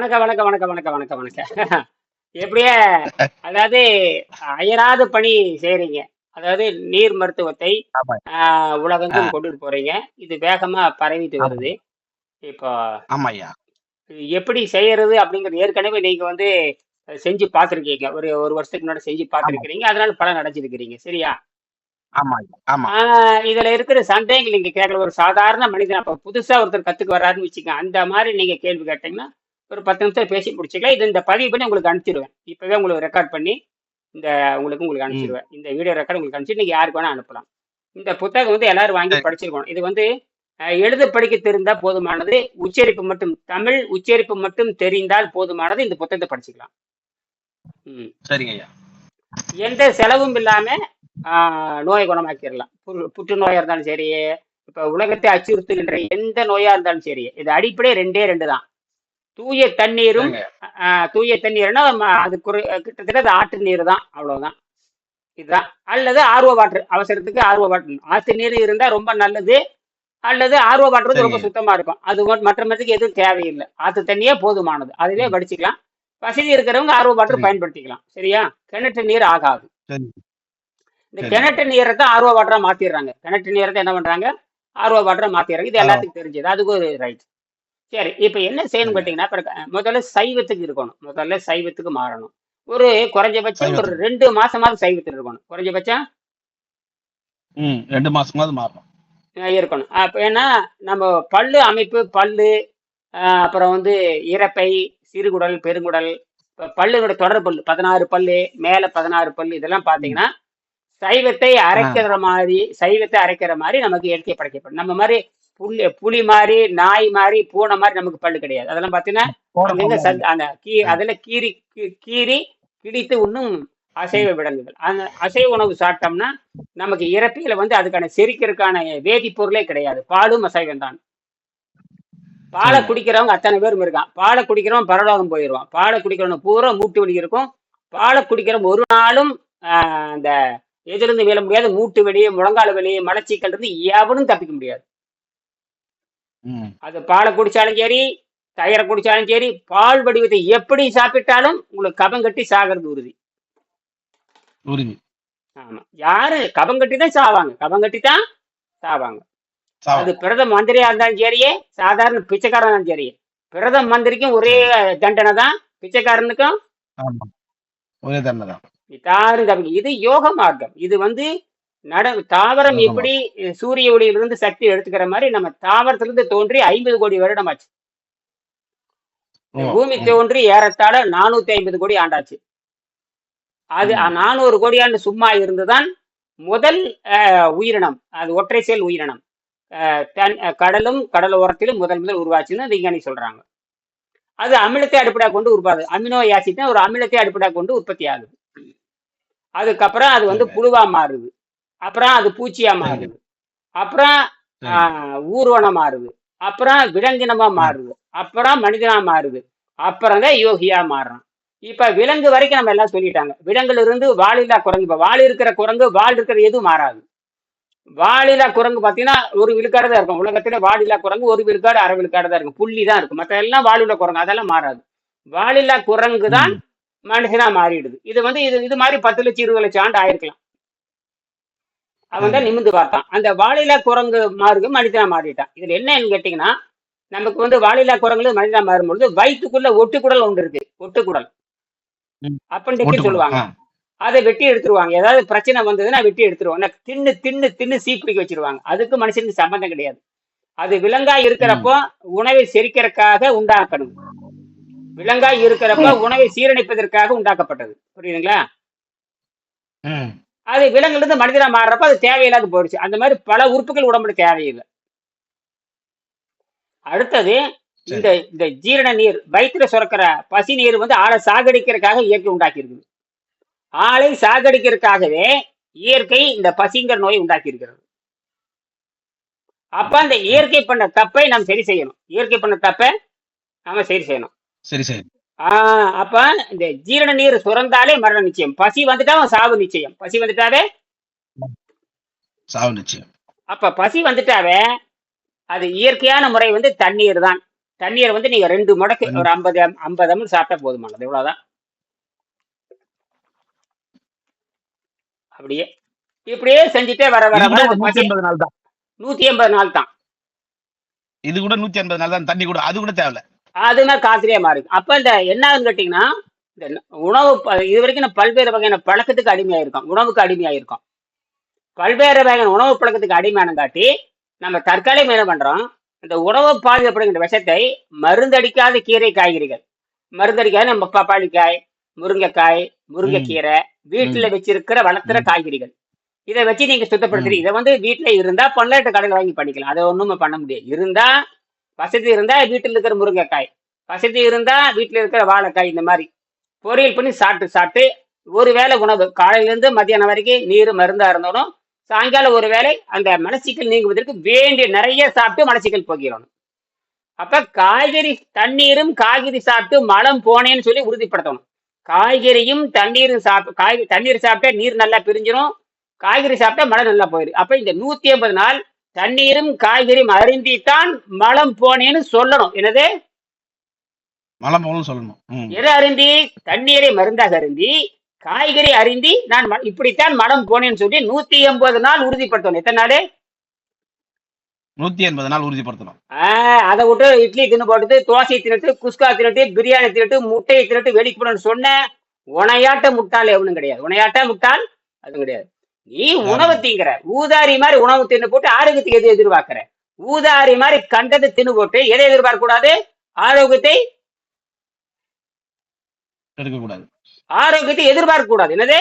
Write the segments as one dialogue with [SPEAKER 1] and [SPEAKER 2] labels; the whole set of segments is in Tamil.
[SPEAKER 1] வணக்கம் வணக்கம் வணக்கம் வணக்கம் வணக்கம் வணக்கம். எப்படியே அதாவது அயராத பணி செய்றீங்க. அதாவது நீர் மருத்துவத்தை உலகெங்கும் கொண்டுட்டு போறீங்க. இது வேகமா பரவிட்டு. வருது. இப்போ
[SPEAKER 2] ஆமாய்யா.
[SPEAKER 1] எப்படி செய்யறது அப்படிங்கிறது ஏற்கனவே நீங்க வந்து செஞ்சு பார்த்துருக்கீங்க. ஒரு ஒரு வருஷத்துக்கு முன்னாடி செஞ்சு. பார்த்துருக்கிறீங்க. அதனால பலன் அடைஞ்சிருக்கிறீங்க. சரியா? இதுல இருக்கிற சந்தேகங்கள் நீங்க கேட்கல ஒரு சாதாரண மனிதன். அப்ப புதுசா ஒருத்தர் கத்துக்கு வர்றாருன்னு வச்சுக்கோங்க. அந்த மாதிரி நீங்க கேள்வி கேட்டீங்கன்னா ஒரு பத்து நிமிஷம் பேசி முடிச்சுக்கலாம் இது இந்த பதிவு பண்ணி உங்களுக்கு அனுப்பிச்சிடுவேன் இப்பவே உங்களுக்கு ரெக்கார்ட் பண்ணி இந்த உங்களுக்கு உங்களுக்கு. அனுப்பிச்சிடுவேன் இந்த வீடியோ ரெக்கார்ட் உங்களுக்கு அனுப்பிச்சு நீங்க யாருக்கு வேணா அனுப்பலாம் இந்த புத்தகம் வந்து எல்லாரும் வாங்கி
[SPEAKER 2] சரி.
[SPEAKER 1] படிச்சிருக்கணும் இது வந்து எழுத படிக்க தெரிந்தா போதுமானது உச்சரிப்பு மட்டும் தமிழ் உச்சரிப்பு மட்டும் தெரிந்தால் போதுமானது இந்த புத்தகத்தை படிச்சுக்கலாம் ம்.
[SPEAKER 2] சரிங்க ஐயா.
[SPEAKER 1] எந்த செலவும் இல்லாம நோயை குணமாக்கிடலாம் புற்று புற்றுநோயா இருந்தாலும் சரி இப்ப உலகத்தை அச்சுறுத்துகின்ற எந்த நோயா இருந்தாலும் சரி இது அடிப்படை ரெண்டே ரெண்டு தான் தூய தண்ணீரும் தூய தண்ணீர்னா அது குறை கிட்டத்தட்ட அது ஆற்று நீர் தான் அவ்வளவுதான். இதுதான். அல்லது ஆர்வ வாட்டர் அவசரத்துக்கு ஆர்வ வாட்டர். ஆற்று நீர் இருந்தா ரொம்ப நல்லது அல்லது ஆர்வ வாட்டர் ரொம்ப. சுத்தமா இருக்கும். அது மற்ற மத்துக்கு எதுவும் தேவையில்லை. ஆற்று தண்ணியே போதுமானது. அதுவே. வடிச்சுக்கலாம். வசதி இருக்கிறவங்க ஆர்வ வாட்டர். பயன்படுத்திக்கலாம். சரியா? கிணற்று நீர் ஆகாது. இந்த. கிணற்று நீரை தான் ஆர்வ வாட்டரா மாத்திடுறாங்க கிணற்று நீரை தான் என்ன பண்றாங்க? ஆர்வ வாட்டரா மாத்திடுறாங்க இது. எல்லாத்துக்கும் தெரிஞ்சது. அதுக்கு ஒரு ரைட் சரி இப்ப என்ன செய்யணும். கேட்டீங்கன்னா முதல்ல சைவத்துக்கு இருக்கணும் முதல்ல சைவத்துக்கு மாறணும் ஒரு குறைஞ்சபட்சம் ஒரு. ரெண்டு மாசமாவது சைவத்தில் இருக்கணும் குறைஞ்சபட்சம்
[SPEAKER 2] ம். 2 மாசமாவது மாறணும்.
[SPEAKER 1] இருக்கணும் அப்ப ஏன்னா நம்ம பல்லு அமைப்பு பல்லு அப்புறம் வந்து இறப்பை சிறுகுடல் பெருங்குடல் பல்லுகளோட தொடர் பல்லு பதினாறு பல்லு மேல பதினாறு பல்லு இதெல்லாம். பாத்தீங்கன்னா சைவத்தை. அரைக்கிற மாதிரி சைவத்தை அரைக்கிற மாதிரி நமக்கு இயற்கை படைக்கப்படும் நம்ம மாதிரி புலி புலி மாதிரி நாய் மாதிரி பூனை மாதிரி நமக்கு பல்லு கிடையாது அதெல்லாம் பாத்தீங்கன்னா அந்த கீ
[SPEAKER 2] ம்.
[SPEAKER 1] அதுல கீறி கீ- கீறி கிழித்து உண்ணும் அசைவ. விலங்குகள் அந்த அசைவ உணவு சாப்பிட்டோம்னா நமக்கு இறப்பில வந்து அதுக்கான செரிக்கிறதுக்கான வேதிப்பொருளே கிடையாது பாலும் அசைவம் தான் பாலை. குடிக்கிறவங்க அத்தனை பேரும் இருக்கான் பாலை குடிக்கிறவன் பரலோகம் போயிடுவான் பாலை குடிக்கிறவன் பூரா மூட்டு வலி இருக்கும் பாலை குடிக்கிறவன் ஒரு நாளும் அந்த எதிலிருந்து மீள முடியாது மூட்டு வலி முழங்கால் வலி மலச்சிக்கல் இருந்து எவனும் தப்பிக்க முடியாது. அது பாலை குடிச்சாலும் சரி தயிரை குடிச்சாலும் சரி பால் வடிவத்தை எப்படி சாப்பிட்டாலும் உங்களுக்கு கபம் கட்டி சாகிறது உறுதி
[SPEAKER 2] உறுதி.
[SPEAKER 1] ஆமா யாரு கபம் கட்டி தான் சாவாங்க கபம் கட்டி தான் சாவாங்க அது. பிரதம மந்திரியா இருந்தாலும் சரியே சாதாரண பிச்சைக்காரன் இருந்தாலும் சரி பிரதம மந்திரிக்கும் ஒரே. தண்டனை தான் பிச்சைக்காரனுக்கும்.
[SPEAKER 2] ஒரே தண்டனை தான்.
[SPEAKER 1] யாரும் இது யோக மார்க்கம் இது வந்து நட தாவரம் எப்படி சூரிய ஒளியிலிருந்து சக்தி எடுத்துக்கிற மாதிரி நம்ம தாவரத்திலிருந்து தோன்றி ஐம்பது கோடி வருடம் ஆச்சு பூமி. தோன்றி ஏறத்தாழ நானூத்தி ஐம்பது கோடி ஆண்டாச்சு. அது. நானூறு கோடி ஆண்டு சும்மா இருந்துதான் முதல் உயிரினம் அது ஒற்றை செல் உயிரினம். தன் கடலும் கடல் ஓரத்திலும் முதல் முதல் உருவாச்சுன்னு விஞ்ஞானி சொல்றாங்க. அது அமிலத்தை அடிப்படையாக கொண்டு உருவாது அமினோ ஆசிட் ஒரு அமிலத்தை அடிப்படையாக கொண்டு உற்பத்தி ஆகுது. அதுக்கப்புறம் அது வந்து. புழுவா மாறுது. அப்புறம் அது பூச்சியா. மாறுது. அப்புறம் ஊர்வனம் மாறுது. அப்புறம் விலங்கினமா. மாறுது. அப்புறம் மனிதனா மாறுது. அப்புறம் தான் யோகியா மாறுறான். இப்ப விலங்கு வரைக்கும் நம்ம எல்லாம் சொல்லிட்டாங்க. விலங்குல இருந்து வாலில்லா குரங்கு. இப்ப வால் இருக்கிற குரங்கு வால் இருக்கிற எதுவும் மாறாது. வாலில்லா குரங்கு பாத்தீங்கன்னா ஒரு விழுக்காடு தான் இருக்கும். உலகத்துல வாலில்லா குரங்கு ஒரு விழுக்காடு அரை விழுக்காடு தான் இருக்கும். புள்ளி தான் இருக்கும். மற்ற எல்லாம் வாலுள்ள குரங்கு. அதெல்லாம் மாறாது. வாலில்லா குரங்கு தான். மனுஷனா மாறிடுது. இது வந்து இது இது மாதிரி பத்து லட்சம் இருபது லட்சம் ஆண்டு ஆயிருக்கலாம். அவன் தான். நிமிந்து பார்த்தான். அந்த வாலில்லா குரங்கு மாறுது மனிதனா மாறிட்டான். இதுல என்னன்னு கேட்டீங்கன்னா நமக்கு வந்து வாலில்லா குரங்குல மனிதனா மாறும்பொழுது வயிற்றுக்குள்ள ஒட்டுக்குடல் ஒன்று இருக்கு. ஒட்டுக்குடல்.
[SPEAKER 2] ஓட்டுக்குள்ள.
[SPEAKER 1] சொல்லுவாங்க. அதை வெட்டி எடுத்துருவாங்க. ஏதாவது பிரச்சனை வந்ததுன்னா வெட்டி எடுத்துருவாங்க தின்னு தின்னு தின்னு சீப்பிடிக்க வச்சிருவாங்க. அதுக்கு மனுஷனுக்கு சம்பந்தம் கிடையாது. அது விலங்கா. இருக்கிறப்போ உணவை செரிக்கிறதுக்காக உண்டாக்கணும் விலங்கா இருக்கிறப்ப. உணவை சீரணிப்பதற்காக உண்டாக்கப்பட்டது. புரியுதுங்களா. அது விலங்குல இருந்து மனிதனா மாறுறப்ப அது தேவையில்லாத போயிடுச்சு அந்த மாதிரி பல உறுப்புகள் உடம்புல தேவையில்லை. அடுத்தது. இந்த இந்த ஜீரண நீர் வயிற்றுல சுரக்கிற பசி நீர் வந்து ஆளை சாகடிக்கிறதுக்காக இயற்கை உண்டாக்கி இருக்குது ஆளை சாகடிக்கிறதுக்காகவே இயற்கை இந்த பசிங்கிற நோயை உண்டாக்கி இருக்கிறது அப்ப அந்த இயற்கை பண்ண தப்பை நாம் சரி செய்யணும். இயற்கை பண்ண தப்பை நாம சரி செய்யணும்.
[SPEAKER 2] சரி சரி.
[SPEAKER 1] ஆஹ் அப்ப இந்த ஜீரண நீர் சுரந்தாலே மரண நிச்சயம். பசி வந்துட்டா சாவு நிச்சயம். பசி வந்துட்டாவே?
[SPEAKER 2] சாவு நிச்சயம்.
[SPEAKER 1] அப்ப பசி வந்துட்டாவே அது இயற்கையான முறை வந்து தண்ணீர் தான். தண்ணீரை வந்து நீங்க ரெண்டு முடக்கு. ஒரு ஐம்பது ஐம்பது எம்எல் சாப்பிட்டா போதுமானது. இவ்வளவுதான். அப்படியே இப்படியே செஞ்சுட்டே வர வர வர
[SPEAKER 2] நூத்தி எண்பது நாள் தான்.
[SPEAKER 1] நூத்தி எண்பது நாள் தான்.
[SPEAKER 2] இது கூட நூத்தி எண்பது நாள் தான். தண்ணி கூட அது கூட தேவையில்ல.
[SPEAKER 1] அதுனா காஸ்ட்லியா மாறுது. அப்ப இந்த என்னன்னு கேட்டீங்கன்னா இந்த உணவு இது வரைக்கும் நான் பல்வேறு வகையான பழக்கத்துக்கு அடிமையாயிருக்கோம் உணவுக்கு அடிமையாயிருக்கோம் பல்வேறு வகையான உணவு பழக்கத்துக்கு அடிமையான காட்டி நம்ம தற்காலிகம் என்ன பண்றோம்? இந்த உணவு பாதுகாப்படுகின்ற விஷத்தை மருந்தடிக்காத கீரை காய்கறிகள். மருந்தடிக்காத நம்ம பப்பாளிக்காய் முருங்கைக்காய் முருங்கைக்கீரை வீட்டுல வச்சிருக்கிற வளர்த்துற. காய்கறிகள். இதை வச்சு நீங்க சுத்தப்படுத்துறீங்க இதை வந்து வீட்டுல இருந்தா பல்லாட்டு கடையில் வாங்கி பண்ணிக்கலாம். அதை ஒண்ணுமே பண்ண முடியாது. இருந்தா வசதி இருந்தா வீட்டில் இருக்கிற முருங்கைக்காய். வசதி இருந்தா வீட்டில் இருக்கிற வாழைக்காய் இந்த மாதிரி. பொரியல் பண்ணி சாப்பிட்டு சாப்பிட்டு ஒரு வேளை உணவு. காலையிலேருந்து மத்தியானம் வரைக்கும் நீர் மருந்தா இருந்தாலும் சாயங்காலம் ஒரு வேளை அந்த மலச்சிக்கல் நீங்குவதற்கு வேண்டிய நிறைய சாப்பிட்டு மலச்சிக்கல் போகிறணும் அப்ப காய்கறி தண்ணீரும் காய்கறி சாப்பிட்டு மலம் போனேன்னு சொல்லி உறுதிப்படுத்தணும். காய்கறியும் தண்ணீரும் சாப்பிட்டு காய்கறி தண்ணீர் சாப்பிட்டா நீர் நல்லா பிரிஞ்சிடும் காய்கறி சாப்பிட்டா மழை நல்லா போயிடும் அப்ப இந்த நூத்தி ஐம்பது நாள் தண்ணீரும் காய்கறியும் அருந்தித்தான் மலம் போனேன்னு சொல்லணும். என்னது?
[SPEAKER 2] மலம் போகணும்னு சொல்லணும்.
[SPEAKER 1] எதை அருந்தி? தண்ணீரை மருந்தாக அருந்தி காய்கறி அருந்தி நான் இப்படித்தான் மலம் போனேன்னு சொல்லி நூத்தி எண்பது நாள் உறுதிப்படுத்தணும். எத்தனை நாள்?
[SPEAKER 2] நூத்தி எண்பது நாள் உறுதிப்படுத்தணும்.
[SPEAKER 1] அதை விட்டு இட்லி தின்னு போட்டுட்டு தோசை தின்னுட்டு குஸ்கா தின்னுட்டு பிரியாணி தின்னுட்டு முட்டையை தின்னுட்டு வெளிக்கு போனு சொன்ன உனையாட்ட முட்டாள் எவனும் கிடையாது. உனையாட்ட முட்டாள்? அதுவும் கிடையாது. நீ உணவு திங்கிற. ஊதாரி மாதிரி உணவு தின்னு போட்டு ஆரோக்கியத்துக்கு எது எதிர்பார்க்கிற? ஊதாரி மாதிரி கண்டதை தின்னு போட்டு எதை எதிர்பார்க்க கூடாது ஆரோக்கியத்தை
[SPEAKER 2] எடுக்கக்கூடாது.
[SPEAKER 1] ஆரோக்கியத்தை எதிர்பார்க்க கூடாது என்னது?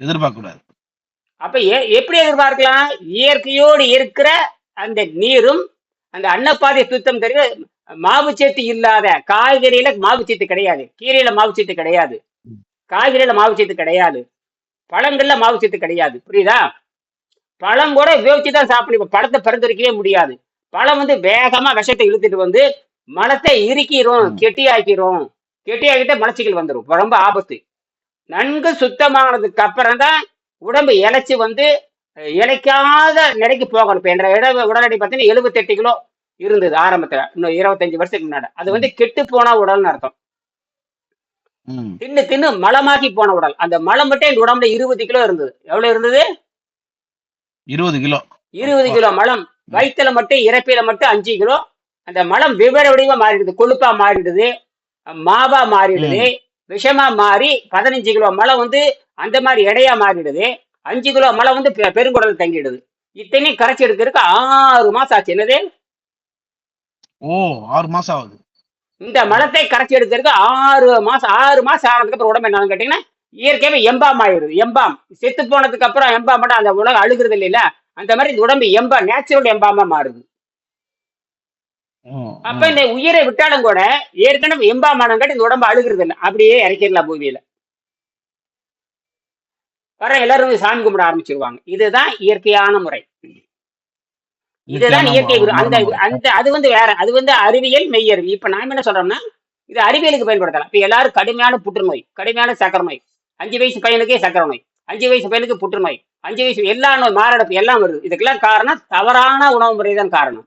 [SPEAKER 2] எதிர்பார்க்க கூடாது
[SPEAKER 1] அப்ப எப்படி எதிர்பார்க்கலாம்? இயற்கையோடு இருக்கிற அந்த நீரும் அந்த அன்னப்பாதை சுத்தம் தெரியும் மாவுச்சத்து இல்லாத காய்கறியில மாவுச்சத்து கிடையாது. கீரையில மாவுச்சத்து கிடையாது. காய்கறியில மாவுச்சத்து கிடையாது. பழங்கள்ல மாவுச்சத்து கிடையாது. புரியுதா? பழம் கூட உபயோகிச்சு தான் சாப்பிடணும். இப்ப பழத்தை பரிந்துரைக்கவே முடியாது. பழம் வந்து வேகமா விஷத்தை இழுத்துட்டு வந்து மலத்தை இறுக்கிரும்
[SPEAKER 2] ம்.
[SPEAKER 1] கெட்டியாக்கிறோம் கெட்டியாக்கிட்ட மலச்சிக்கல் வந்துடும் ரொம்ப ஆபத்து. நன்கு சுத்தமானதுக்கு அப்புறம் தான் உடம்பு இழைச்சி வந்து அஹ், இளைக்காத நிலைக்கு போகணும். இப்போ என்ற இட உடல் எடை பார்த்தீங்கன்னா எழுபத்தெட்டு கிலோ இருந்தது ஆரம்பத்துல. இன்னும் இருபத்தஞ்சு வருஷத்துக்கு முன்னாடி. அது வந்து கெட்டு போன உடல்னு அர்த்தம். தின்னு தின்னு மலமாக்கி போன உடல். அந்த மலம் மட்டும் எங்க உடம்புல இருபது கிலோ இருந்தது. எவ்வளவு இருந்தது?
[SPEAKER 2] இருபது கிலோ.
[SPEAKER 1] இருபது கிலோ மலம். வயிற்றுல மட்டும் இறப்பையில மட்டும் அஞ்சு கிலோ. அந்த மலம் வெவ்வேறு வடிவா மாறிடுது கொழுப்பா மாறிடுது மாவா மாறிடுது விஷமா மாறி பதினஞ்சு கிலோ மலம் வந்து அந்த மாதிரி எடையா மாறிடுது. அஞ்சு கிலோ மலம் வந்து பெருங்குடல் தங்கிடுது. இத்தனையும் கரைச்சி எடுக்கிறதுக்கு ஆறு மாசம் ஆச்சு. என்னது?
[SPEAKER 2] ஓ ஆறு மாசம் ஆகுது.
[SPEAKER 1] இந்த மலத்தை கரைச்சி எடுக்கிறதுக்கு ஆறு மாசம் ஆறு மாசம் ஆனதுக்கு அப்புறம் உடம்பு என்னன்னு கேட்டீங்கன்னா இயற்கையாவே எம்பாம் ஆயிடுது. எம்பாம். செத்து போனதுக்கு அப்புறம் எம்பாம் மட்டும் அந்த உலகம் அழுகுறது இல்லைல்ல? அந்த மாதிரி இந்த உடம்பு எம்பா நேச்சுரல் எம்பாமா மாறுது. அப்ப. இந்த உயிரை விட்டாலும் கூட ஏற்கனவே எம்பாமானம் காட்டி இந்த உடம்பு அழுகுறது இல்லை. அப்படியே இறக்கிடலாம் பூமியில. வர எல்லாரும் சாமி கும்பிட ஆரம்பிச்சிருவாங்க. இதுதான் இயற்கையான முறை. இதுதான் இயற்கை குரு. அந்த. அந்த அது வந்து வேற. அது வந்து அறிவியல் மெய்யறிவு. இப்ப நாம என்ன சொல்றோம்னா இது அறிவியலுக்கு பயன்படுத்தலாம். இப்ப எல்லாரும் கடுமையான புற்றுநோய் கடுமையான சக்கரை நோய். அஞ்சு வயசு பையனுக்கே சக்கரை நோய். அஞ்சு வயசு பையனுக்கு புற்றுநோய். அஞ்சு வயசு எல்லா நோய் மாரடைப்பு எல்லாம் வருது. இதுக்கெல்லாம் காரணம் தவறான உணவு முறை தான் காரணம்.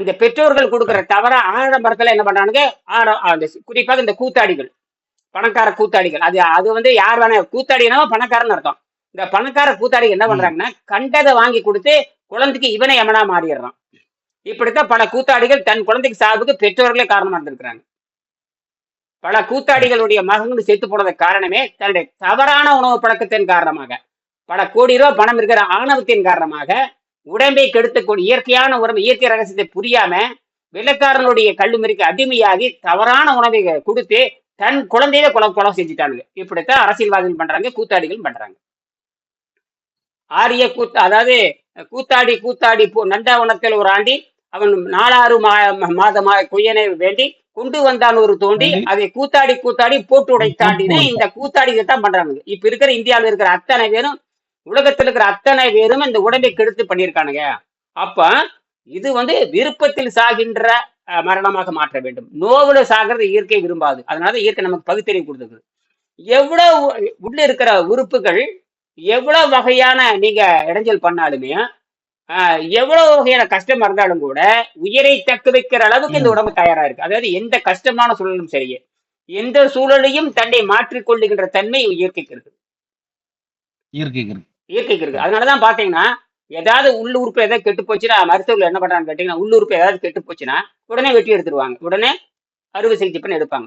[SPEAKER 1] இந்த பெற்றோர்கள் கொடுக்குற தவற ஆடம்பரத்துல என்ன பண்றானுங்க? குறிப்பாக இந்த கூத்தாடிகள். பணக்கார கூத்தாடிகள். அது அது வந்து யார் வேணா கூத்தாடினா பணக்காரன்னு அர்த்தம். இந்த பணக்கார கூத்தாடிகள் என்ன பண்றாங்கன்னா கண்டதை வாங்கி கொடுத்து குழந்தைக்கு இவனை எமனா மாறிடுறான். இப்படித்தான் பல கூத்தாடிகள் தன் குழந்தைக்கு சாவுக்கு பெற்றோர்களே காரணமா இருந்திருக்கிறாங்க. பல கூத்தாடிகளுடைய மகன்கள் செத்து போனது காரணமே தன்னுடைய தவறான உணவு பழக்கத்தின் காரணமாக பல கோடி ரூபாய் பணம் இருக்கிற ஆணவத்தின் காரணமாக உடம்பை கெடுத்தக்கூடிய இயற்கையான உரம் இயற்கை ரகசியத்தை புரியாம வெள்ளக்காரனுடைய கல்லுமறிக்கு அடிமையாகி தவறான உணவை கொடுத்து தன் குழந்தையில குலம் குலம் செஞ்சுட்டானுங்க. இப்படித்தான் அரசியல்வாதிகள் பண்றாங்க கூத்தாடிகள் பண்றாங்க. ஆரிய கூத்து அதாவது கூத்தாடி கூத்தாடி போ நந்தவனத்தில் ஒரு ஆண்டி அவன் நாலாறு மா மாதமா குயனை வேண்டி கொண்டு வந்தான் ஒரு தோண்டி. அதை கூத்தாடி கூத்தாடி போட்டு உடைத்தாண்டின்னு
[SPEAKER 2] போட்டு
[SPEAKER 1] இந்த கூத்தாடிகள் தான் பண்றாங்க. இப்ப இருக்கிற இந்தியாவில் இருக்கிற அத்தனை பேரும் உலகத்தில் இருக்கிற அத்தனை பேரும் இந்த உடம்பை கெடுத்து பண்ணியிருக்கானுங்க. அப்ப இது வந்து விருப்பத்தில் சாகின்ற மரணமாக மாற்ற வேண்டும். நோவுல சாகிறது இயற்கை விரும்பாது. அதனால இயற்கை நமக்கு பகுத்தறிவு கொடுத்துருக்கு எவ்வளவு உள்ள இருக்கிற உறுப்புகள் எவ்வளவு வகையான நீங்க இடைஞ்சல் பண்ணாலுமே ஆஹ் எவ்வளவு வகையான கஷ்டம் இருந்தாலும் கூட உயிரை தக்க வைக்கிற அளவுக்கு இந்த. உடம்பு தயாரா இருக்கு. அதாவது எந்த கஷ்டமான சூழலும் சரியே எந்த சூழலையும் தன்னை மாற்றிக் கொள்ளுகின்ற தன்மை இயற்கைக்கு இருக்கு
[SPEAKER 2] இயற்கைக்கு இருக்கு
[SPEAKER 1] அதனாலதான் பாத்தீங்கன்னா ஏதாவது உள்ள உறுப்பு ஏதாவது கெட்டு போச்சுன்னா மருத்துவர்கள் என்ன பண்றாங்கன்னு கேட்டீங்கன்னா உள்ள உறுப்பு ஏதாவது கெட்டு போச்சுன்னா உடனே வெட்டி எடுத்துருவாங்க. உடனே அறுவை சிகிச்சை பண்ணி எடுப்பாங்க.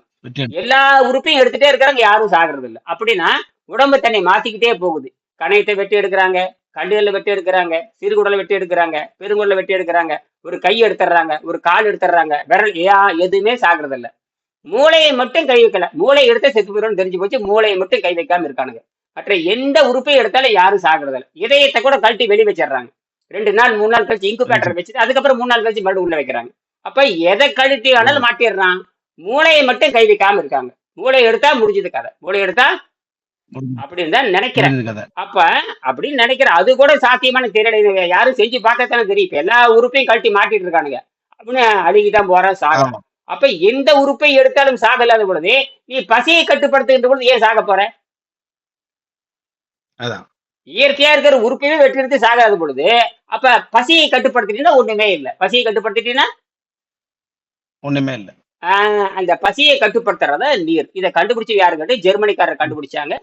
[SPEAKER 1] எல்லா உறுப்பையும் எடுத்துட்டே இருக்கிறாங்க யாரும் சாகிறது இல்லை அப்படின்னா உடம்பு தன்னை மாத்திக்கிட்டே போகுது. கணையத்தை வெட்டி எடுக்கிறாங்க கண்டுகளை வெட்டி எடுக்கிறாங்க சிறுகுடலை வெட்டி எடுக்கிறாங்க பெருங்குடலை வெட்டி எடுக்கிறாங்க ஒரு கை எடுத்துடுறாங்க ஒரு கால் எடுத்துடுறாங்க விரல் யா எதுவுமே சாகிறது இல்ல மூளையை மட்டும் கை வைக்கல. மூளையை எடுத்து செத்து போயிடும்னு தெரிஞ்சு போச்சு மூளையை மட்டும் கை வைக்காம இருக்கானுங்க. மற்ற எந்த உறுப்பையும் எடுத்தாலும் யாரும் சாகிறது இல்ல இதயத்தை கூட கழட்டி வெளியே வச்சிடுறாங்க. ரெண்டு நாள் மூணு நாள் கழிச்சு இன்குபேட்டர் வச்சுட்டு அதுக்கப்புறம் மூணு நாள் கழிச்சு மறுபடியும் உள்ள வைக்கிறாங்க. அப்ப எதை கழட்டி ஆனாலும் மாட்டிடுறான்? மூளையை மட்டும் கை வைக்காம இருக்காங்க. மூளை எடுத்தா முடிஞ்சது கதை. மூளை எடுத்தா அப்படின்னு தான் நினைக்கிறேன்.
[SPEAKER 2] கதை.
[SPEAKER 1] அப்ப அப்படின்னு நினைக்கிறேன். அது கூட சாத்தியமான தெரியல யாரும் செஞ்சு பார்த்தா தானே தெரியும். இப்ப எல்லா உறுப்பையும் கழட்டி மாட்டிட்டு இருக்கானுங்க. அப்படின்னு அழுகிதான் போறான் சாகலாம்
[SPEAKER 2] ஆமா.
[SPEAKER 1] அப்ப எந்த உறுப்பை எடுத்தாலும் சாகலாத பொழுது நீ பசியை கட்டுப்படுத்துகின்ற பொழுது ஏன் சாக போற?
[SPEAKER 2] அதான்.
[SPEAKER 1] இயற்கையா இருக்கிற உறுப்பையே வெட்டி எடுத்து சாகாத பொழுது அப்ப பசியை கட்டுப்படுத்திட்டீங்கன்னா ஒண்ணுமே இல்லை. பசியை கட்டுப்படுத்திட்டீங்கன்னா
[SPEAKER 2] ஒண்ணுமே இல்ல.
[SPEAKER 1] ஆஹ் அந்த பசியை கட்டுப்படுத்துறத நீர். இதை கண்டுபிடிச்சு யாரு கேட்டு ஜெர்மனிக்காரர் கண்டுபிடிச்சாங்க.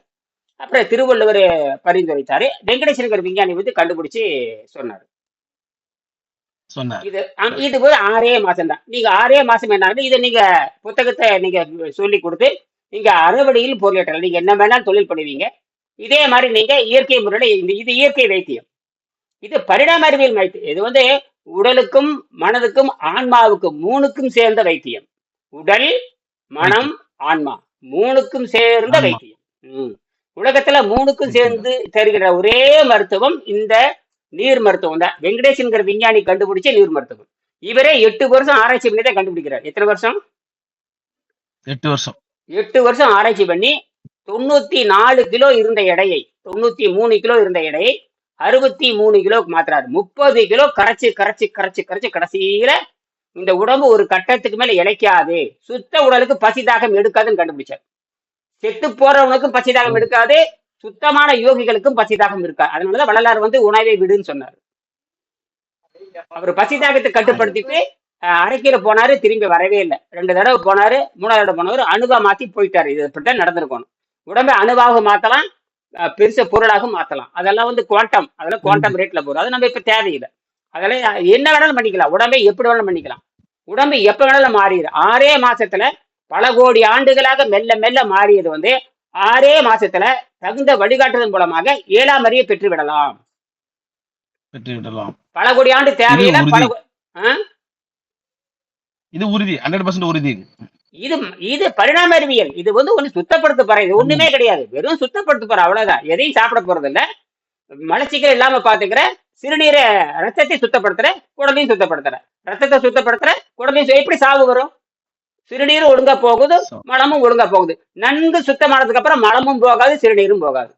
[SPEAKER 1] அப்புறம் திருவள்ளுவர் பரிந்துரைத்தாரு. வெங்கடேசன்கர் விஞ்ஞானி வந்து கண்டுபிடிச்சு சொன்னாரு.
[SPEAKER 2] சொன்னார்.
[SPEAKER 1] இது இது ஒரு ஆறே மாசம் தான் நீங்க ஆறே மாசம் என்ன இதை நீங்க புத்தகத்தை நீங்க சொல்லி கொடுத்து நீங்க அறுவடையில் பொருளேற்றலாம் நீங்க என்ன வேணாலும் தொழில் பண்ணுவீங்க. இதே மாதிரி நீங்க இயற்கை முறையில இது இயற்கை வைத்தியம். இது பரிணாம அறிவியல் வைத்தியம் இது வந்து உடலுக்கும் மனதுக்கும் ஆன்மாவுக்கும் மூணுக்கும் சேர்ந்த வைத்தியம். உடல் மனம் ஆன்மா. மூணுக்கும் சேர்ந்த. வைத்தியம். ம். உலகத்துல மூணுக்கும் சேர்ந்து தருகிற ஒரே மருத்துவம் இந்த நீர் மருத்துவம் தான். வெங்கடேசன்கிற விஞ்ஞானி கண்டுபிடிச்ச நீர் மருத்துவம். இவரே எட்டு வருஷம் ஆராய்ச்சி பண்ணி தான் கண்டுபிடிக்கிறார். எத்தனை வருஷம்?
[SPEAKER 2] எட்டு வருஷம்.
[SPEAKER 1] எட்டு வருஷம் ஆராய்ச்சி பண்ணி தொண்ணூத்தி நாலு கிலோ இருந்த எடையை தொண்ணூத்தி மூணு கிலோ இருந்த எடையை அறுபத்தி மூணு கிலோக்கு மாத்துறாரு. முப்பது கிலோ கரைச்சு கரைச்சு கரைச்சு கரைச்சு கடைசியில இந்த உடம்பு ஒரு கட்டத்துக்கு மேல இழைக்காது. சுத்த உடலுக்கு பசிதாகம் எடுக்காதுன்னு கண்டுபிடிச்சார். செத்து போறவனுக்கும் பசிதாகம் எடுக்காது சுத்தமான யோகிகளுக்கும் பசிதாகம் இருக்கா அதனாலதான் வள்ளலார் வந்து உணவை விடுன்னு சொன்னார். அவர் பசிதாகத்தை கட்டுப்படுத்திட்டு அஹ், அரைக்கீரை போனாரு திரும்பி வரவே இல்லை. ரெண்டு தடவை போனாரு மூணாவது தடவை போனவர் அணுவா மாத்தி போயிட்டாரு. இது இப்படித்தான் நடந்திருக்கணும். உடம்பை அணுவாக மாத்தலாம் பெருச பொருளாக மாத்தலாம். அதெல்லாம் வந்து குவாண்டம் அதெல்லாம் குவாண்டம் ரேட்ல போகும் அது நம்ம இப்ப தேவையில்லை. அதெல்லாம் என்ன வேணாலும் பண்ணிக்கலாம். உடம்பை எப்படி வேணாலும் பண்ணிக்கலாம். உடம்பு எப்ப வேணாலும் மாறிடுது ஆறே மாசத்துல பல கோடி ஆண்டுகளாக மெல்ல மெல்ல மாறியது வந்து ஆறே மாசத்துல தகுந்த வழிகாட்டுதல் மூலமாக ஏழாம் அறிவை பெற்று விடலாம்
[SPEAKER 2] பெற்று விடலாம்
[SPEAKER 1] பல கோடி ஆண்டு தேவையில்லை
[SPEAKER 2] உறுதி.
[SPEAKER 1] பல?
[SPEAKER 2] இது உறுதி ஹண்ட்ரட் பர்சன்ட் உறுதி. இது.
[SPEAKER 1] இது பரிணாம அறிவியல். இது வந்து ஒண்ணு சுத்தப்படுத்த போற இது ஒண்ணுமே கிடையாது. வெறும் சுத்தப்படுத்த போற அவ்வளவுதான். எதையும் சாப்பிட போறது இல்ல. மலச்சிக்கல் இல்லாம பாத்துக்கிற சிறுநீரை ரத்தத்தை சுத்தப்படுத்துற குடலையும் சுத்தப்படுத்துற. ரத்தத்தை சுத்தப்படுத்துற குடலையும் எப்படி சாவு வரும்? சிறுநீரும் ஒழுங்கா போகுது மலமும் ஒழுங்கா போகுது. நன்கு சுத்தமானதுக்கு அப்புறம் மலமும் போகாது சிறுநீரும் போகாது.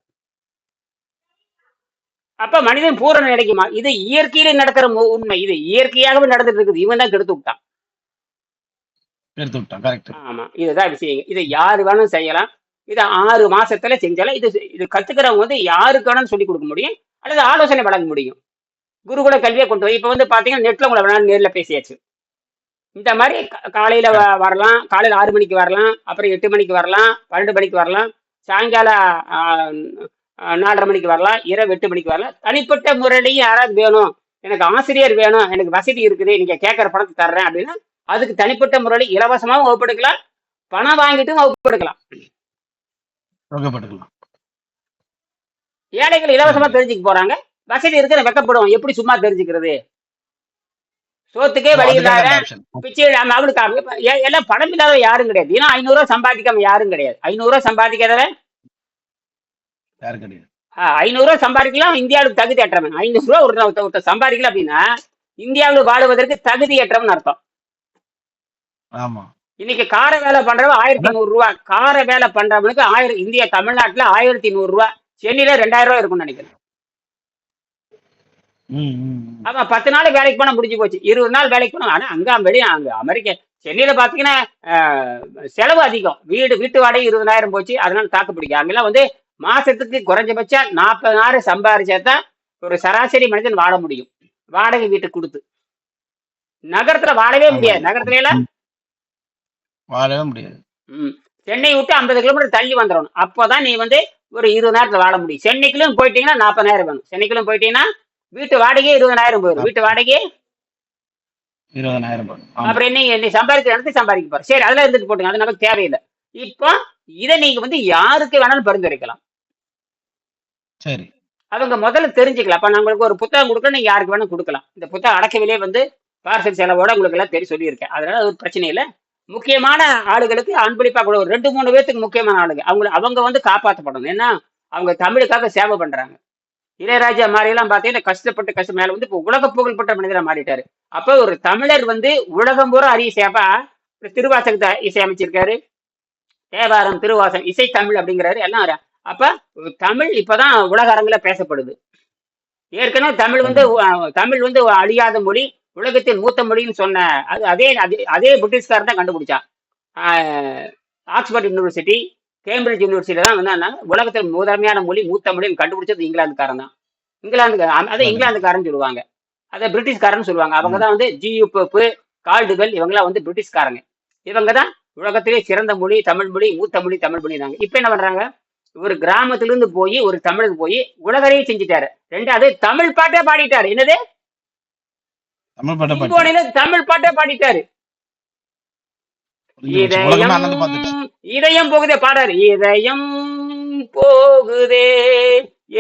[SPEAKER 1] அப்ப மனிதன் பூரண நிலைக்குமா? இது இயற்கையில நடக்கிற உண்மை. இது இயற்கையாகவே நடந்துட்டு இருக்குது. இவன் தான் கெடுத்து விட்டான்.
[SPEAKER 2] எடுத்து விட்டான். கரெக்ட்
[SPEAKER 1] ஆமா. இதுதான் விஷயம். இதை யாரு வேணும் செய்யலாம். இதை ஆறு மாசத்துல செஞ்சாலும் இது இது கத்துக்கிறவங்க வந்து யாருக்கு வேணாலும் சொல்லி கொடுக்க முடியும். அல்லது ஆலோசனை வழங்க முடியும். குருகுல கல்வியை கொண்டு போய் இப்ப வந்து பாத்தீங்கன்னா நெட்ல உங்களை வேணாலும் நேர்ல பேசியாச்சு. இந்த மாதிரி காலையில வரலாம். காலையில ஆறு மணிக்கு வரலாம். அப்புறம் எட்டு மணிக்கு வரலாம். பன்னெண்டு மணிக்கு வரலாம். சாயங்காலம் நாலரை மணிக்கு வரலாம். இரவு எட்டு மணிக்கு வரலாம். தனிப்பட்ட முறையிலையும் யாராவது வேணும். எனக்கு ஆசிரியர் வேணும். எனக்கு வசதி இருக்குது. நீங்க கேட்கற பணத்தை தர்றேன் அப்படின்னா அதுக்கு தனிப்பட்ட முறையில் இலவசமாகவும் வகுப்பெடுக்கலாம். பணம் வாங்கிட்டும் வகுப்பெடுக்கலாம். ஏழைகள் இலவசமா தெரிஞ்சுக்க போறாங்க. வசதி இருக்கிற வெக்கப்படுவோம். எப்படி சும்மா தெரிஞ்சுக்கிறது? சோத்துக்கே வழி இல்லாத
[SPEAKER 2] ஆப்ஷன்
[SPEAKER 1] பிச்சை அவனுக்கு எல்லாம் பணம் இல்லாத யாரும் கிடையாது. ஏன்னா ஐநூறு ரூபா சம்பாதிக்காம யாரும் கிடையாது. ஐநூறு ரூபா சம்பாதிக்காதவன்
[SPEAKER 2] யாரும் கிடையாது.
[SPEAKER 1] ஐநூறு ரூபா சம்பாதிக்கலாம். இந்தியாவுக்கு தகுதி அற்றவன் ஐநூறு ரூபா ஒரு ஒருத்த- ஒருத்தன் சம்பாதிக்கல அப்படின்னா இந்தியாவில் வாழுவதற்கு தகுதி அற்றவன் அர்த்தம்.
[SPEAKER 2] ஆமா.
[SPEAKER 1] இன்னைக்கு கார வேலை பண்றவன் ஆயிரத்தி நூறு ரூபா. கார வேலை பண்றவனுக்கு ஆயிரம் இந்திய தமிழ்நாட்டுல ஆயிரத்தி நூறு ரூபா. சென்னையில ரெண்டாயிரம் ரூபா இருக்கும்னு நினைக்கிறேன்.
[SPEAKER 2] ம், ம், ம்.
[SPEAKER 1] அவன் பத்து நாள் வேலைக்கு போனா முடிஞ்சு போச்சு. இருபது நாள் வேலைக்கு போனா ஆனா அங்க வெளியே அங்க அமெரிக்க சென்னையில பாத்தீங்கன்னா செலவு அதிகம். வீடு வீட்டு வாடகை இருபதாயிரம் போச்சு. அதனால தாக்கு பிடிக்கும். அங்கெல்லாம் வந்து மாசத்துக்கு குறைஞ்சபட்சம் நாற்பதாயிரம் சம்பாரிச்சா தான் ஒரு சராசரி மனிதன் வாழ முடியும். வாடகை வீட்டு கொடுத்து. நகரத்துல வாழவே முடியாது. நகரத்துல எல்லாம்
[SPEAKER 2] வாழவே முடியாது.
[SPEAKER 1] சென்னை விட்டு ஐம்பது கிலோமீட்டர் தள்ளி வந்துடணும். அப்போதான் நீ வந்து ஒரு இருபதாயிரத்துல வாழ முடியும். சென்னைக்குள்ளும் போயிட்டீங்கன்னா நாற்பதாயிரம் வேணும். சென்னைக்குள்ளும் போயிட்டீங்கன்னா வீட்டு வாடகையே இருபதாயிரம் போயிடும். வீட்டு வாடகையே?
[SPEAKER 2] இருபதனாயிரம்
[SPEAKER 1] அப்புறம் என்ன நீ சம்பாதிக்கிற இடத்துக்கு சம்பாதிக்க போற. சரி அதெல்லாம் இருந்துட்டு போட்டுங்க அது நமக்கு தேவையில்லை. இப்போ இதை நீங்க வந்து யாருக்கு வேணாலும் பரிந்துரைக்கலாம்.
[SPEAKER 2] சரி.
[SPEAKER 1] அவங்க முதல்ல தெரிஞ்சுக்கலாம். அப்ப உங்களுக்கு ஒரு புத்தகம் கொடுக்கணும். நீங்க யாருக்கு வேணும் கொடுக்கலாம். இந்த புத்தகம் அடக்க விலையே வந்து பார்சல் செலவோட உங்களுக்கு எல்லாம் தெரிய சொல்லியிருக்கேன். அதனால அது ஒரு பிரச்சனை இல்லை. முக்கியமான ஆளுகளுக்கு அன்பளிப்பா கூட ஒரு ரெண்டு மூணு பேத்துக்கு முக்கியமான ஆளுங்க. அவங்க அவங்க வந்து காப்பாற்றப்படணும் ஏன்னா அவங்க தமிழுக்காக சேவை பண்றாங்க. இளையராஜா மாதிரி எல்லாம் பார்த்தீங்கன்னா கஷ்டப்பட்டு கஷ்டம் மேல வந்து இப்போ உலக புகழ்பெற்ற மனிதரா மாறிட்டாரு. அப்ப ஒரு தமிழர் வந்து உலகம் பூரா அறிய சேப்பா திருவாசகத்தை இசை அமைச்சிருக்காரு. தேவாரம் திருவாசகம் இசை தமிழ் அப்படிங்கிறாரு எல்லாம் அப்ப தமிழ் இப்பதான் உலக அரங்குல பேசப்படுது. ஏற்கனவே தமிழ் வந்து தமிழ் வந்து அழியாத மொழி உலகத்தின் மூத்த மொழின்னு சொன்ன அது அதே அதே அதே பிரிட்டிஷ்காரன் தான் கண்டுபிடிச்சான். ஆக்ஸ்போர்ட் யூனிவர்சிட்டி கேம்பிரிட்ஜ் யூனிவர்சிட்டி தான் வந்து உலகத்தில் முதன்மையான மொழி மூத்த மொழின்னு கண்டுபிடிச்சது இங்கிலாந்துக்காரன் தான். இங்கிலாந்து அதை இங்கிலாந்துக்காரன் சொல்லுவாங்க. அதை பிரிட்டிஷ்காரன் சொல்லுவாங்க. அவங்க தான் வந்து ஜியு போப்பு கால்டுவெல் இவங்கெல்லாம் வந்து பிரிட்டிஷ்காரங்க. இவங்க தான் உலகத்திலே சிறந்த மொழி தமிழ் மொழி மூத்த மொழி தமிழ் மொழினாங்க இப்ப என்ன பண்றாங்க? ஒரு கிராமத்துல இருந்து போய் ஒரு தமிழுக்கு போய் உலகரையே செஞ்சுட்டாரு. ரெண்டாவது தமிழ் பாட்டே பாடிட்டாரு. என்னது?
[SPEAKER 2] பாட்ட
[SPEAKER 1] தமிழ் பாட்டே பாடிட்டாரு
[SPEAKER 2] புரிஞ்சு போச்சு. உலகமே அண்ணன்
[SPEAKER 1] இதயம் இதயம் போகுதே பாடாரு. இதயம் போகுதே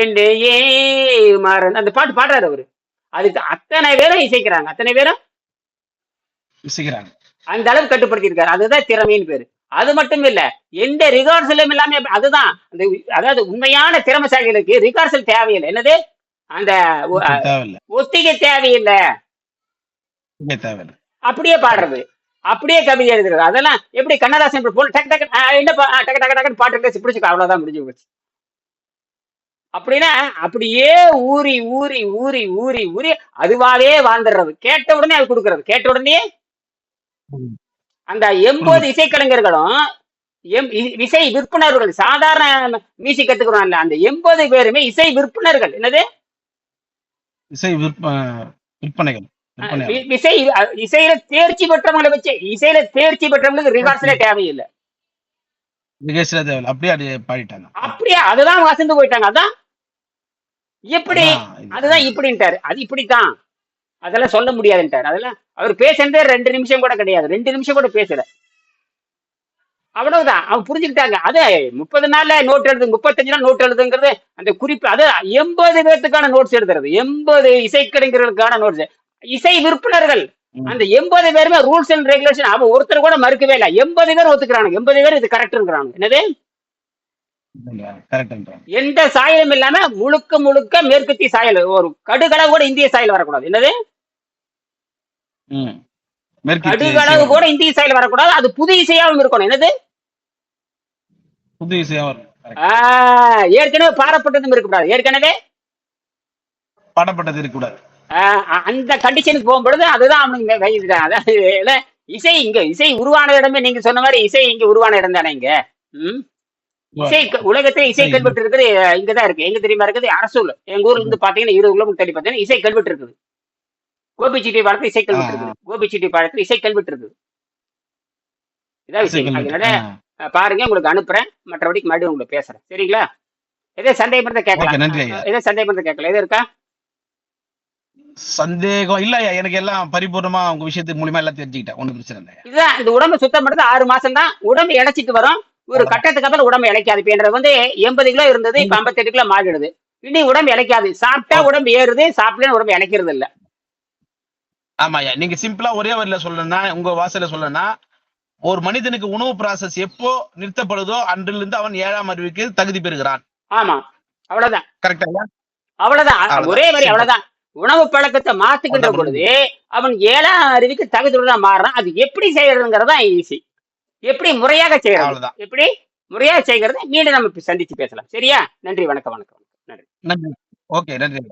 [SPEAKER 1] என்று ஏ மறந்து அந்த பாட்டு பாடுறாரு அவரு. அதுக்கு அத்தனை பேரும் இசைக்கிறாங்க. அத்தனை பேரும்
[SPEAKER 2] யோசிக்கிறாங்க
[SPEAKER 1] அந்த அளவு கட்டுப்படுத்தி இருக்காரு அதுதான் திறமைன்னு பேரு. அது மட்டும் இல்ல எந்த ரிகார்சலும் இல்லாம அதுதான் அந்த அதாவது உண்மையான திறமைசாலிகளுக்கு ரிகார்சல் தேவையில்லை. என்னது? அந்த ஒத்திகை தேவையில்லை. அப்படியே பாடுறது. அப்படியே கவிதை எழுதுறது. அதெல்லாம் எப்படி கண்ணதாசன் இப்படி போல டக்கு டக்கு என்ன டக்கு டக்கு டக்குன்னு பாட்டு பேசி பிடிச்சிக்க அவ்வளவுதான் முடிஞ்சு போச்சு. அப்படின்னா அப்படியே ஊறி ஊறி ஊறி ஊறி ஊறி அதுவாவே வாழ்ந்துடுறது. கேட்ட உடனே அது கொடுக்கறது. கேட்ட உடனே. அந்த எண்பது இசைக்கலைஞர்களும் எம் இசை விற்பனர்கள் சாதாரண மியூசிக் கத்துக்கிறோம்ல அந்த எண்பது பேருமே இசை விற்பனர்கள். என்னது?
[SPEAKER 2] இசை விற்ப விற்பனைகள்.
[SPEAKER 1] இசை இசையில தேர்ச்சி பெற்றவங்களை வச்சு இசையில தேர்ச்சி பெற்றவங்களுக்கு ரிகார்ட்ஸ்ல தேவையில்லை.
[SPEAKER 2] நிகழ்ச்சியில தேவையில்லை. அப்படியே அது பாடிட்டாங்க.
[SPEAKER 1] அப்படியே அதுதான் வசந்து போயிட்டாங்க. அதான் எப்படி. அதுதான் இப்படின்ட்டாரு. அது இப்படித்தான். அதெல்லாம் சொல்ல முடியாதுன்ட்டாரு. அதெல்லாம் அவர் பேசுனதே ரெண்டு நிமிஷம் கூட கிடையாது. ரெண்டு நிமிஷம் கூட பேசல. அவ்வளவுதான். அவங்க புரிஞ்சுக்கிட்டாங்க. அது முப்பது நாள்ல நோட் எழுது முப்பத்தஞ்சு நாள் நோட் எழுதுங்கிறது அந்த குறிப்பு அது எண்பது பேர்த்துக்கான நோட்ஸ் எழுதுறது. எண்பது இசைக்கலைஞர்களுக்கான நோட்ஸ் இசை விற்பனர்கள். அந்த எண்பது பேருமே ரூல்ஸ் அண்ட் ரெகுலேஷன் அவன் ஒருத்தர் கூட மறுக்கவே இல்லை. எண்பது பேர் ஒத்துக்கிறாங்க எண்பது பேர் இது கரெக்ட்ங்கிறாங்க என்னது? எந்த சாயலும் இல்லாம முழுக்க முழுக்க மேற்கத்திய சாயல் ஒரு கடுகளவு கூட இந்திய சாயல் வரக்கூடாது. என்னது? கடுகளவு கூட இந்திய சாயல் வரக்கூடாது. அது புது இசையாவும் இருக்கணும். என்னது?
[SPEAKER 2] புது இசையா வரும் Correct.
[SPEAKER 1] ஆஹ், ஏற்கனவே பாடப்பட்டதும் இருக்கக்கூடாது. ஏற்கனவே?
[SPEAKER 2] பாடப்பட்டது இருக்கக்கூடாது.
[SPEAKER 1] அந்த கண்டிஷனுக்கு போகும்பொழுது அதுதான் அவனுக்கு அதாவது இசை இங்க இசை உருவான இடமே நீங்க சொன்ன மாதிரி இசை இங்க உருவான இடம் தானே இங்க? ம்? இசை உலகத்துல இசை கல்வெட்டு இருக்குது இங்கதான் இருக்கு. எங்க தெரியுமா இருக்குது? அரசூல். எங்க ஊர்ல இருந்து பாத்தீங்கன்னா இருபது கிலோமீட்டர் தள்ளி பாத்தீங்கன்னா இசை கல்வெட்டு இருக்குது கோபிச்செட்டி பாலத்துல இசை கல்வெட்டு இருக்குது கோபிச்செட்டி பாலத்துல இசை கல்வெட்டு இருக்குது இதான் விஷயம். அதனால பாருங்க உங்களுக்கு அனுப்புறேன். மற்றபடிக்கு மறுபடியும் உங்களுக்கு பேசுறேன். சரிங்களா? எதே சந்தேகம் இருந்தா கேட்கலாம் எதே சந்தேகம் இருந்தா கேட்கலாம். எது இருக்கா?
[SPEAKER 2] சந்தேகம் இல்ல எனக்கு எல்லாம் பரிபூர்ணமா உங்க விஷயத்துக்கு மூலியமா எல்லாம் தெரிஞ்சுக்கிட்டேன். ஒண்ணும் பிரச்சனை இல்லை.
[SPEAKER 1] இதுதான் இந்த உடம்பு சுத்தம் பண்றது ஆறு மாசம் தான் உடம்பு இழைச்சிட்டு வரும். ஒரு. கட்டத்துக்கு அப்புறம் உடம்பு இழைக்காது. இப்ப என்றது வந்து எண்பது கிலோ இருந்தது இப்ப ஐம்பத்தெட்டு கிலோ மாறிடுது. இனி உடம்பு இழைக்காது. சாப்பிட்டா உடம்பு ஏறுது சாப்பிடலன்னு உடம்பு இழைக்கிறது இல்ல.
[SPEAKER 2] ஆமா ஐயா. நீங்க சிம்பிளா ஒரே வரியில சொல்லணும்னா உங்க வாசல சொல்லணும்னா ஒரு மனிதனுக்கு உணவு ப்ராசஸ் எப்போ நிறுத்தப்படுதோ அன்றிலிருந்து அவன் ஏழாம் அறிவுக்கு தகுதி பெறுகிறான்.
[SPEAKER 1] ஆமா. அவ்வளவுதான்.
[SPEAKER 2] கரெக்டா
[SPEAKER 1] அவ்வளவுதான். ஒரே வரி. அவ்வளவுதான். உணவு பழக்கத்தை மாத்துக்கின்ற. பொழுது அவன் ஏழாம் அறிவுக்கு தகுதியுடன் மாறுறான். அது எப்படி செய்யறதுங்கிறது ஈஸி எப்படி முறையாக செய்யறது? எப்படி முறையாக செய்கிறது மீண்டும் நம்ம சந்திச்சு பேசலாம். சரியா? நன்றி வணக்கம் வணக்கம். நன்றி.
[SPEAKER 2] நன்றி. ஓகே நன்றி.